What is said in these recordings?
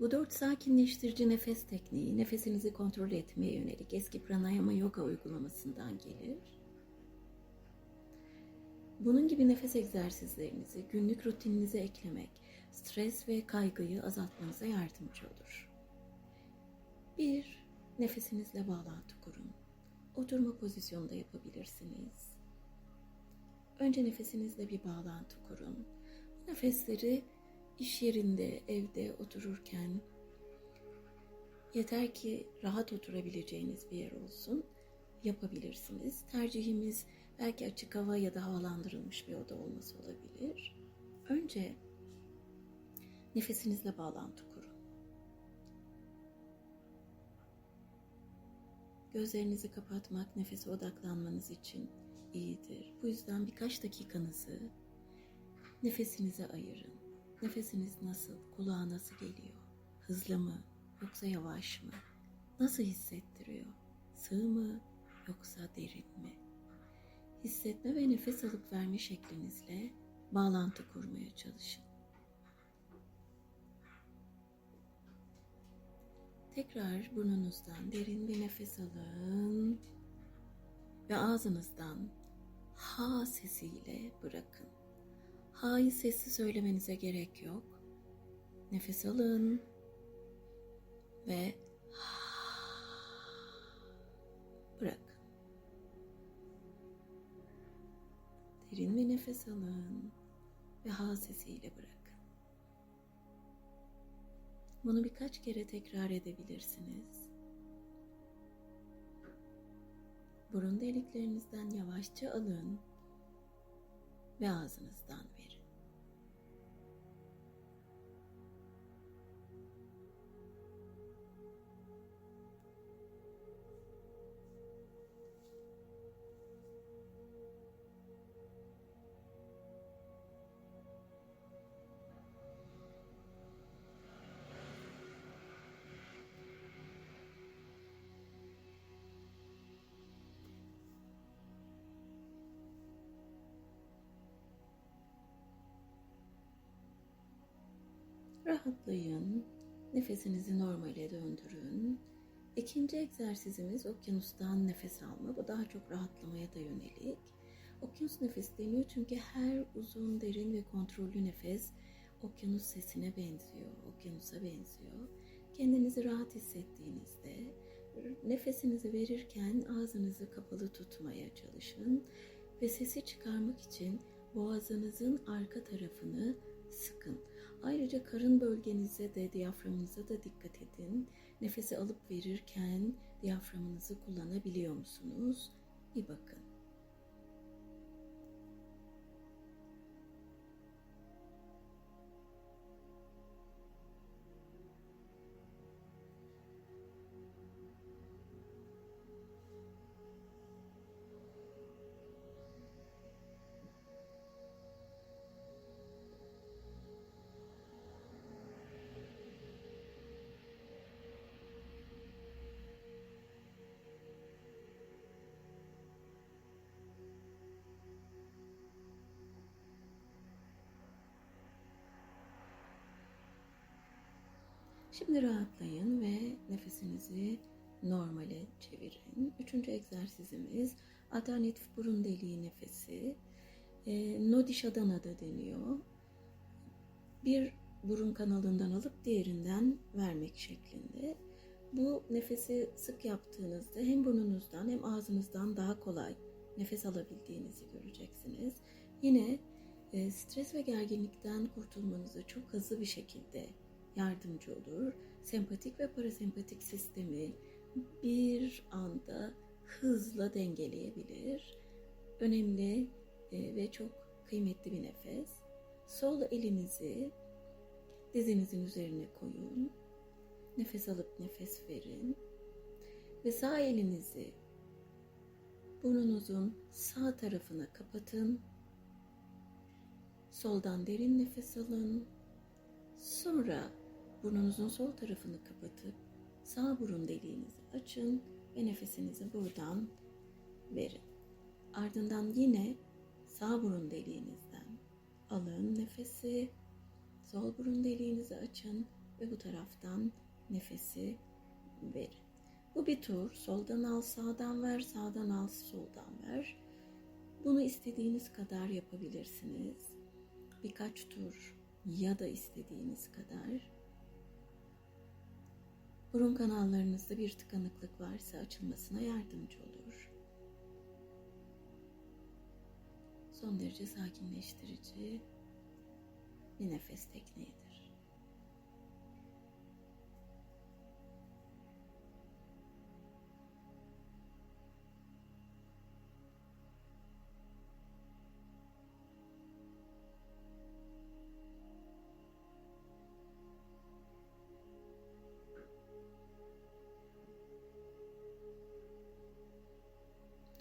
Bu dört sakinleştirici nefes tekniği nefesinizi kontrol etmeye yönelik eski pranayama yoga uygulamasından gelir. Bunun gibi nefes egzersizlerinizi günlük rutininize eklemek stres ve kaygıyı azaltmanıza yardımcı olur. 1. Nefesinizle bağlantı kurun. Oturma pozisyonda yapabilirsiniz. Önce nefesinizle bir bağlantı kurun. Nefesleri iş yerinde, evde otururken yeter ki rahat oturabileceğiniz bir yer olsun yapabilirsiniz. Tercihimiz belki açık hava ya da havalandırılmış bir oda olması olabilir. Önce nefesinizle bağlantı kurun. Gözlerinizi kapatmak nefese odaklanmanız için iyidir. Bu yüzden birkaç dakikanızı nefesinize ayırın. Nefesiniz nasıl? Kulağa nasıl geliyor? Hızlı mı? Yoksa yavaş mı? Nasıl hissettiriyor? Sığ mı? Yoksa derin mi? Hissetme ve nefes alıp verme şeklinizle bağlantı kurmaya çalışın. Tekrar burnunuzdan derin bir nefes alın ve ağzınızdan ha sesiyle bırakın. Ha'yı sessiz söylemenize gerek yok. Nefes alın ve bırakın. Derin bir nefes alın ve ha sesiyle bırakın. Bunu birkaç kere tekrar edebilirsiniz. Burun deliklerinizden yavaşça alın ve ağzınızdan verin. Rahatlayın. Nefesinizi normale döndürün. İkinci egzersizimiz okyanustan nefes alma. Bu daha çok rahatlamaya da yönelik. Okyanus nefesi deniyor çünkü her uzun, derin ve kontrollü nefes okyanus sesine benziyor, okyanusa benziyor. Kendinizi rahat hissettiğinizde nefesinizi verirken ağzınızı kapalı tutmaya çalışın ve sesi çıkarmak için boğazınızın arka tarafını sıkın. Ayrıca karın bölgenize de diyaframınıza da dikkat edin. Nefesi alıp verirken diyaframınızı kullanabiliyor musunuz? Bir bakın. Şimdi rahatlayın ve nefesinizi normale çevirin. Üçüncü egzersizimiz alternatif burun deliği nefesi. E, Nodishadana da deniyor. Bir burun kanalından alıp diğerinden vermek şeklinde. Bu nefesi sık yaptığınızda hem burnunuzdan hem ağzınızdan daha kolay nefes alabildiğinizi göreceksiniz. Yine e, stres ve gerginlikten kurtulmanızı çok hızlı bir şekilde yardımcı olur. Sempatik ve parasempatik sistemi bir anda hızla dengeleyebilir. Önemli e, ve çok kıymetli bir nefes. Sol elinizi dizinizin üzerine koyun. Nefes alıp nefes verin. Ve sağ elinizi burnunuzun sağ tarafına kapatın. Soldan derin nefes alın. Sonra Burnunuzun sol tarafını kapatıp sağ burun deliğinizi açın ve nefesinizi buradan verin. Ardından yine sağ burun deliğinizden alın nefesi. Sol burun deliğinizi açın ve bu taraftan nefesi verin. Bu bir tur. Soldan al, sağdan ver, sağdan al, soldan ver. Bunu istediğiniz kadar yapabilirsiniz. Birkaç tur ya da istediğiniz kadar. Burun kanallarınızda bir tıkanıklık varsa açılmasına yardımcı olur. Son derece sakinleştirici bir nefes tekniğidir.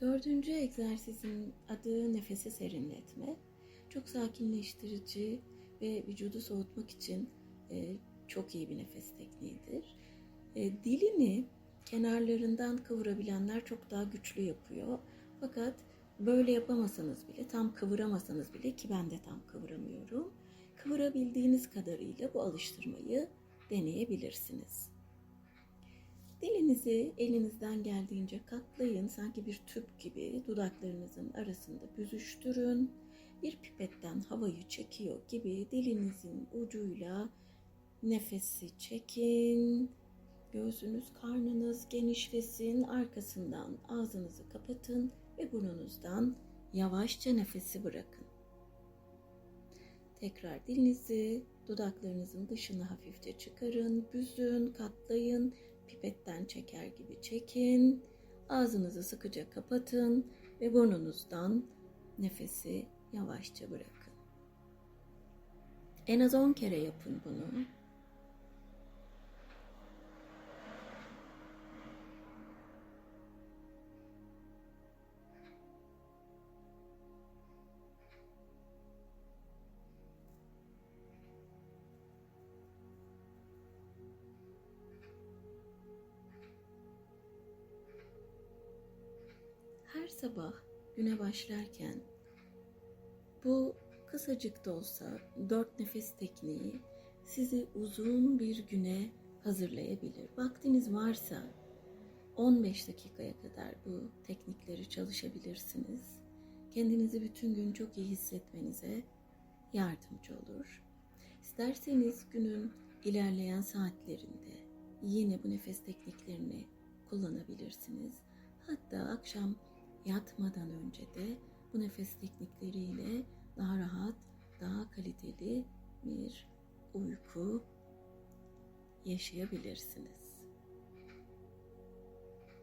Dördüncü egzersizin adı nefesi serinletme. Çok sakinleştirici ve vücudu soğutmak için e, çok iyi bir nefes tekniğidir. E, dilini kenarlarından kıvırabilenler çok daha güçlü yapıyor. Fakat böyle yapamasanız bile, tam kıvıramasanız bile ki ben de tam kıvıramıyorum. Kıvırabildiğiniz kadarıyla bu alıştırmayı deneyebilirsiniz. Dilinizi elinizden geldiğince katlayın. Sanki bir tüp gibi dudaklarınızın arasında büzüştürün. Bir pipetten havayı çekiyor gibi dilinizin ucuyla nefesi çekin. Göğsünüz, karnınız genişlesin. Arkasından ağzınızı kapatın ve burnunuzdan yavaşça nefesi bırakın. Tekrar dilinizi dudaklarınızın dışına hafifçe çıkarın, büzün, katlayın pipetten çeker gibi çekin. Ağzınızı sıkıca kapatın ve burnunuzdan nefesi yavaşça bırakın. En az 10 kere yapın bunu. Her sabah güne başlarken bu kısacık da olsa dört nefes tekniği sizi uzun bir güne hazırlayabilir. Vaktiniz varsa 15 dakikaya kadar bu teknikleri çalışabilirsiniz. Kendinizi bütün gün çok iyi hissetmenize yardımcı olur. İsterseniz günün ilerleyen saatlerinde yine bu nefes tekniklerini kullanabilirsiniz. Hatta akşam yatmadan önce de bu nefes teknikleriyle daha rahat, daha kaliteli bir uyku yaşayabilirsiniz.